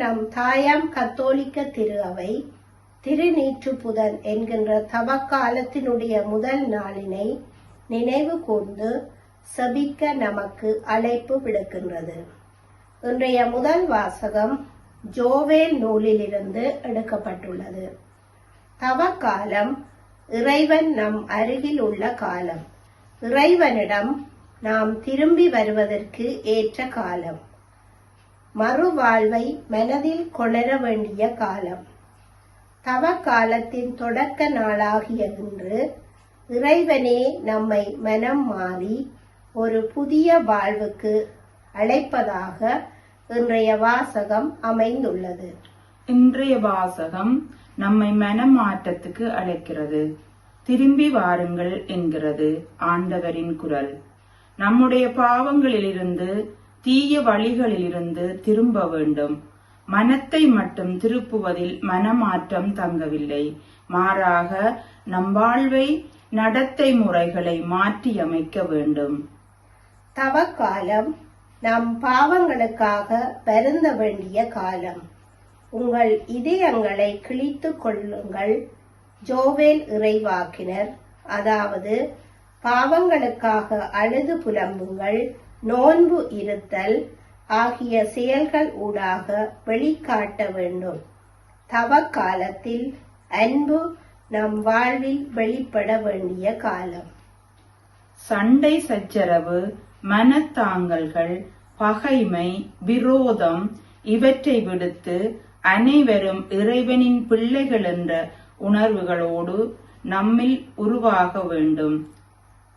நம் தாயாம் கத்தோலிக்க திரு அவை திருநீற்றுப்புதன் என்கின்ற தவக்காலத்தினுடைய முதல் நாளினை நினைவு கூர்ந்து செபிக்க நமக்கு அழைப்பு விடுக்கின்றது. இன்றைய முதல் வாசகம் ஜோவேல் நூலிலிருந்து எடுக்கப்பட்டுள்ளது. தவக்காலம் இறைவன் நம் அருகில் உள்ள காலம். இறைவனிடம் நாம் திரும்பி வருவதற்கு ஏற்ற காலம். மறுவாழ்வை மனதில் கொணர வேண்டிய காலம். தவ காலத்தின் தொடக்க நாளாகிய இன்று இறைவனே நம்மை மனம் மாறி ஒரு புதிய வாழ்வுக்கு அழைப்பதாக இன்றைய வாசகம் அமைந்துள்ளது. இன்றைய வாசகம் நம்மை மனமாற்றத்துக்கு அழைக்கிறது. திரும்பி வாருங்கள் என்கிறது ஆண்டவரின் குரல். நம்முடைய பாவங்களிலிருந்து தீய வழிகளிலிருந்து திரும்ப வேண்டும். மனத்தை மட்டும் திருப்புவதில் மனமாற்றம் தங்கவில்லை. மாறாக நம் வாழ்வை நடத்தை முறைகளை மாற்றியமைக்க வேண்டும். தவக்காலம் நம் பாவங்களுக்காக வருந்த வேண்டிய காலம். உங்கள் இதயங்களை கிழித்து கொள்ளுங்கள். ஜோவேல் இறைவாக்கினர். அதாவது பாவங்களுக்காக அழுது புலம்புங்கள். நோன்பு இருத்தல் ஆகிய செயல்கள் ஊடாக வெளிக்காட்ட வேண்டும். தவ காலத்தில் அன்பு நம் வாழ்வில் வெளிப்பட வேண்டிய காலம். சண்டை சச்சரவு மனத்தாங்கல்கள் பகைமை விரோதம் இவற்றை விடுத்து அனைவரும் இறைவனின் பிள்ளைகள் என்ற உணர்வுகளோடு நம்மில் உருவாக வேண்டும்.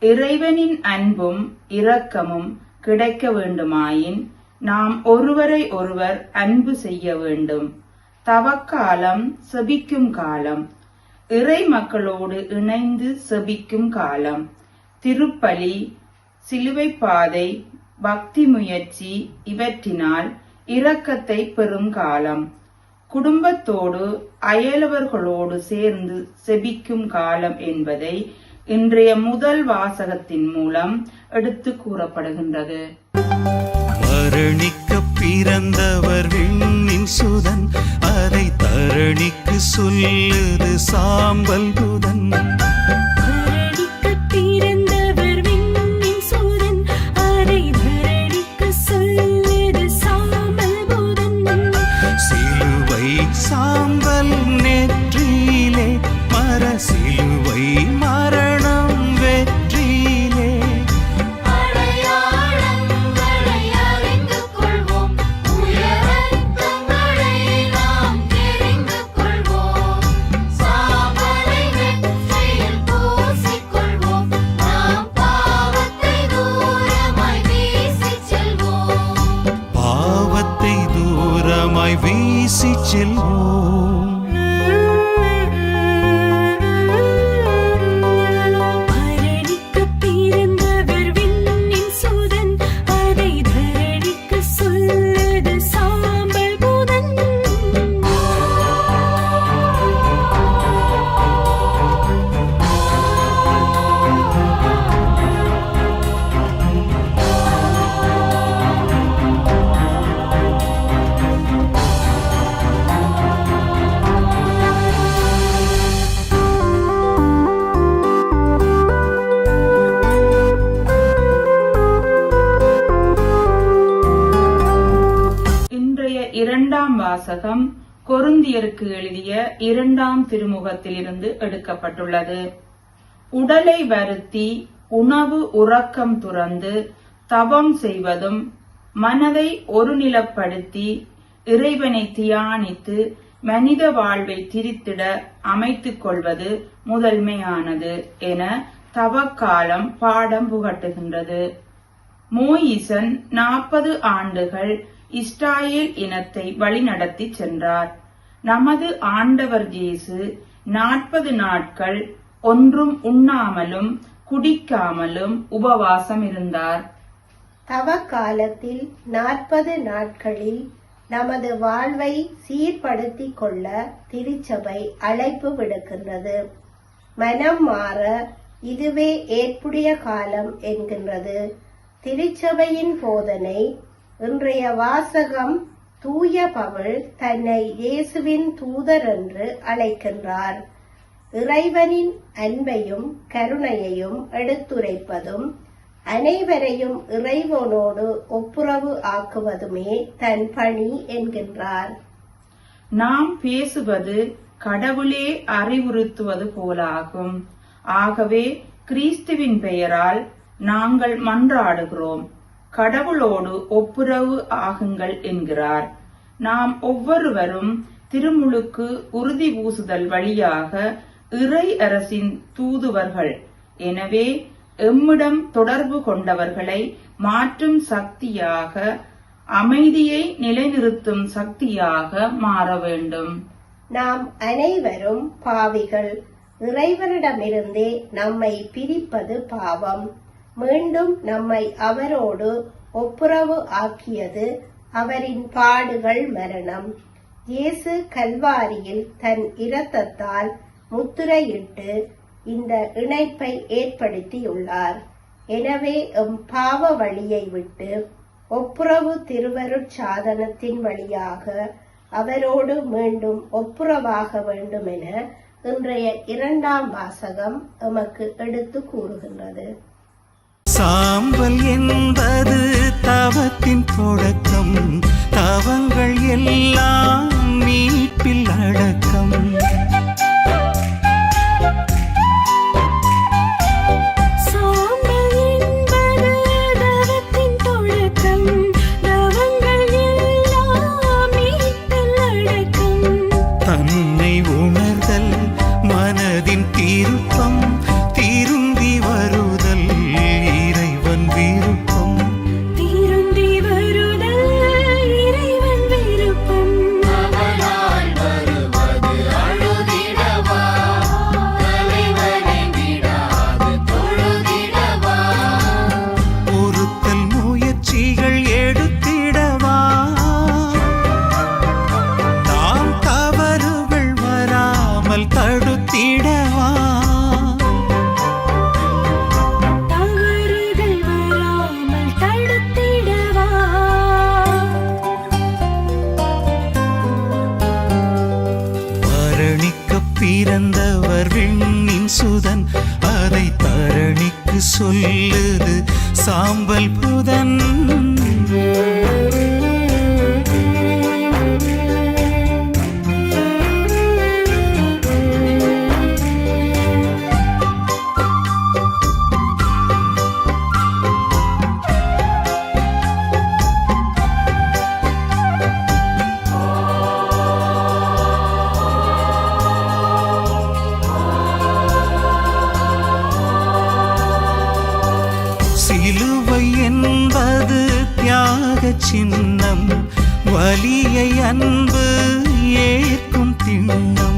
இறைவனின் அன்பும் இரக்கமும் கிடைக்க வேண்டுமாயின் நாம் ஒருவரை ஒருவர் அன்பு செய்ய வேண்டும். தவக்காலம் செபிக்கும் காலம். இறை மக்களோடு இணைந்து செபிக்கும் காலம். திருப்பலி சிலுவை பாதை பக்தி முயற்சி இவற்றினால் இரக்கத்தை பெறும் காலம். குடும்பத்தோடு அயலவர்களோடு சேர்ந்து செபிக்கும் காலம் என்பதை இன்றைய முதல் வாசகத்தின் மூலம் எடுத்து கூறப்படுகின்றது. மரணிக்க பிறந்தவர் விண்ணின் சுதன் அதை தரணிக்கு சொல்லுது சாம்பல் புதன். வீசி செல்வோம் வாசகம் கொருந்தியருக்கு எழுதிய இரண்டாம் திருமுகத்திலிருந்து எடுக்கப்பட்டுள்ளது. உடலை வருத்தி உணவு உறக்கம் துறந்து தவம் செய்வதும் மனதை ஒருநிலப்படுத்தி இறைவனை தியானித்து மனித வாழ்வை திரித்திட அமைத்துக் கொள்வது முதன்மையானது என தவக்காலம் பாடம் புகட்டுகின்றது. மோயிசன் நாற்பது ஆண்டுகள் இஸ்ராயேல் இனத்தை வழிநடத்தி சென்றார். நமது ஆண்டவர் இயேசு நாற்பது நாட்கள் ஒன்றும் உண்ணாமலும் குடிக்காமலும் உபவாசம் இருந்தார். தவ காலத்தில் நாற்பது நாட்களில் நமது வாழ்வை சீர்படுத்திக் கொள்ள திருச்சபை அழைப்பு விடுக்கின்றது. மனம் மாற இதுவே ஏற்புடைய காலம் என்கின்றது. திருச்சபையின் போதனை இன்றைய வாசகம் தூய பவுல் தன்னை இயேசுவின் தூதர் என்று அழைக்கின்றார். இறைவனின் அன்பையும் கருணையையும் எடுத்துரைப்பதும் அனைவரையும் இறைவனோடு ஒப்புரவு ஆக்குவதுமே தன் பணி என்கின்றார். நாம் பேசுவது கடவுளே அறிவுறுத்துவது போலாகும். ஆகவே கிறிஸ்துவின் பெயரால் நாங்கள் மன்றாடுகிறோம். கடவுளோடு ஒப்புரவு ஆகுங்கள் என்கிறார். நாம் ஒவ்வொருவரும் திருமுழுக்கு உறுதி பூசுதல் வழியாக இறை அரசின் தூதுவர்கள். எனவே எம்மிடம் தொடர்பு கொண்டவர்களை மாற்றும் சக்தியாக அமைதியை நிலைநிறுத்தும் சக்தியாக மாற வேண்டும். நாம் அனைவரும் பாவிகள். இறைவனிடமிருந்தே நம்மை பிரிப்பது பாவம். மீண்டும் நம்மை அவரோடு ஒப்புரவு ஆக்கியது அவரின் பாடுகள் மரணம். இயேசு கல்வாரியில் தன் இரத்தத்தால் முத்திரையிட்டு இந்த இணைப்பை ஏற்படுத்தியுள்ளார். எனவே எம் பாவ வழியை விட்டு ஒப்புரவு திருவருட் சாதனத்தின் வழியாக அவரோடு மீண்டும் ஒப்புரவாக வேண்டும் என இன்றைய இரண்டாம் வாசகம் எமக்கு எடுத்து கூறுகின்றது. சாம்பல் என்பது தவத்தின் தொடக்கம். தவங்கள் எல்லாம் மீட்பில் அடக்கம். சொல்லுது சாம்பல் புதன். சின்னம் வலியை அன்பு ஏற்கும் திண்ணம்.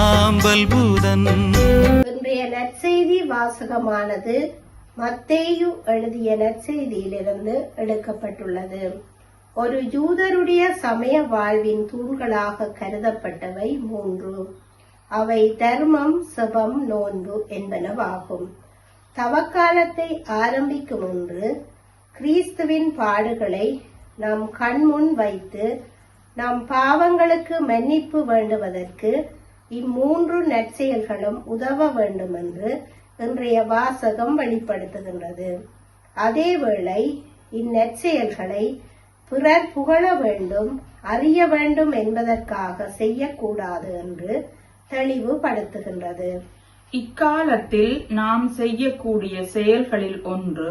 சாம்பல் பூதன். இன்றைய நற்செய்தி வாசகமானது மத்தேயு எழுதிய நற்செய்தியிலிருந்து எடுக்கப்பட்டுள்ளது. ஒரு யூதருடைய சமய வாழ்வின் தூண்களாக கருதப்பட்டவை மூன்று. அவை தர்மம் செபம் நோன்பு என்பனவாகும். தவக்காலத்தை ஆரம்பிக்கும் முன்பு கிறிஸ்துவின் பாடுகளை நம் கண்முன் வைத்து நம் பாவங்களுக்கு மன்னிப்பு வேண்டுவதற்கு இம்மூன்று நற்செயல்களும் உதவ வேண்டும் என்று இன்றைய வாசகம் வெளிப்படுத்துகின்றது. அதேவேளை இந்நற்செயல்களை பிறர் புகழ வேண்டும் அறிய வேண்டும் என்பதற்காக செய்யக்கூடாது என்று தெளிவுபடுத்துகின்றது. இக்காலத்தில் நாம் செய்யக்கூடிய செயல்களில் ஒன்று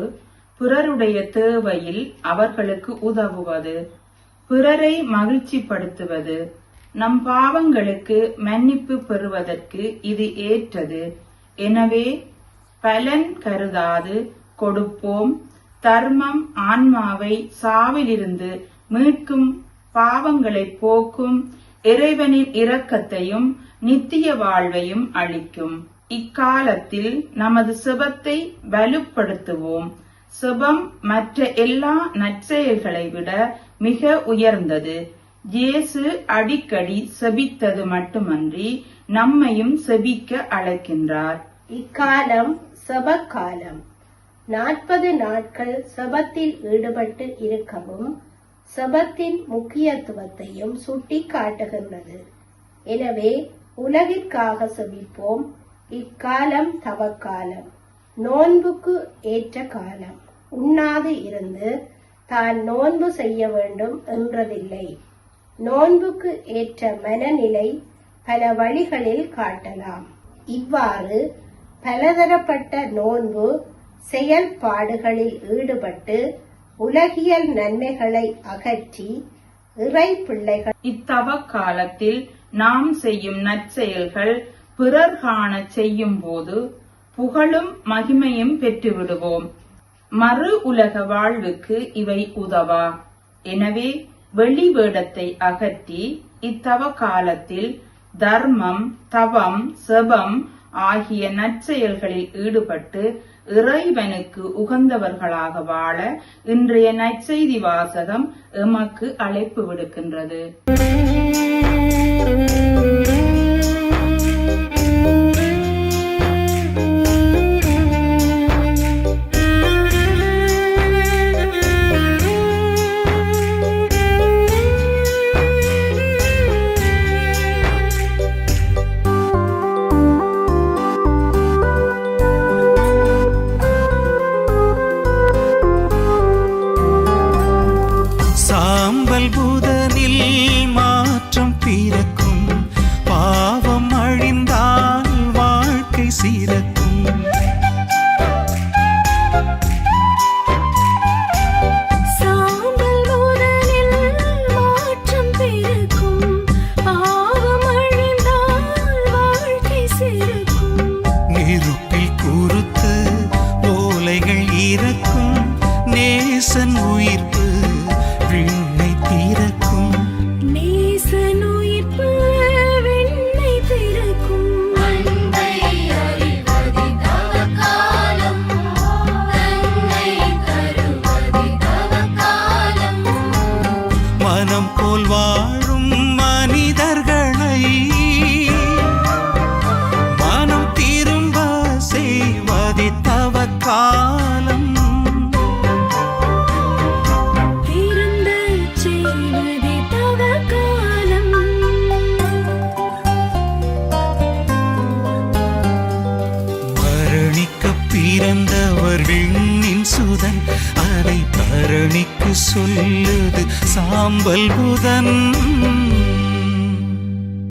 பிறருடைய தேவையில் அவர்களுக்கு உதவுவது பிறரை மகிழ்ச்சிப்படுத்துவது நம் பாவங்களுக்கு மன்னிப்பு பெறுவதற்கு இது ஏற்றது. எனவே பலன் கருதாது கொடுப்போம். தர்மம் ஆன்மாவை சாவிலிருந்து மீட்கும் பாவங்களை போக்கும் இறைவனின் இரக்கத்தையும் நித்திய வாழ்வையும் அளிக்கும். இக்காலத்தில் நமது செபத்தை வலுப்படுத்துவோம். செபம் மற்ற எல்லா நற்செயல்களை விட மிக உயர்ந்தது. இயேசு அடிக்கடி செபித்தது மட்டுமன்றி நம்மையும் செபிக்க அழைக்கின்றார். இக்காலம் செபக்காலம். நாற்பது நாட்கள் செபத்தில் ஈடுபட்டு இருக்கவும் செபத்தின் முக்கியத்துவத்தையும் சுட்டி காட்டுகின்றது எனவே உலகிற்காக செபிப்போம். இக்காலம் தவக்காலம். நோன்புக்கு ஏற்ற காலம். உண்ணாது இருந்து தான் நோன்பு செய்ய வேண்டும் என்றதில்லை. நோன்புக்கு ஏற்ற மனநிலை பல வழிகளில் காட்டலாம். இவ்வாறு பலதரப்பட்ட நோன்பு செயல்பாடுகளில் ஈடுபட்டு உலகியல் நன்மைகளை அகற்றி இறை பிள்ளைகள் இத்தவ காலத்தில் நாம் செய்யும் நற்செயல்கள் பிறர் காண செய்யும் போது புகழும் மகிமையும் பெற்றுவிடுவோம். மறு உலக வாழ்வுக்கு இவை உதவா? எனவே வெளி வேடத்தை அகற்றி இத்தவ காலத்தில் தர்மம் தவம் செபம் ஆகிய நற்செயல்களில் ஈடுபட்டு இறைவனுக்கு உகந்தவர்களாக வாழ இன்றைய நற்செய்தி வாசகம் எமக்கு அழைப்பு விடுக்கின்றது. புதனில் மாற்றம் பிறக்கும். பாவம் அழிந்தால் வாழ்க்கை சிறக்கும். சாம்பல் முதலில் அதை